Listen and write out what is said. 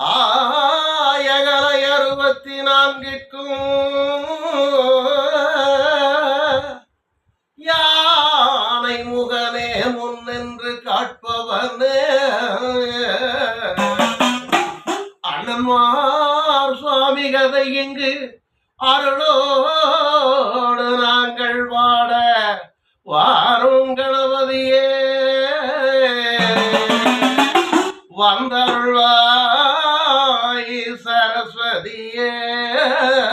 ஆயகலை அறுபத்தி நான்கிற்கும் யானை முகனே முன் என்று காட்பவனே. அண்ணன்மார் சுவாமி கதை இங்கு அருளோடு நாங்கள் வாட வாரும் கணபதியே. வந்தருள்வார் Yeah.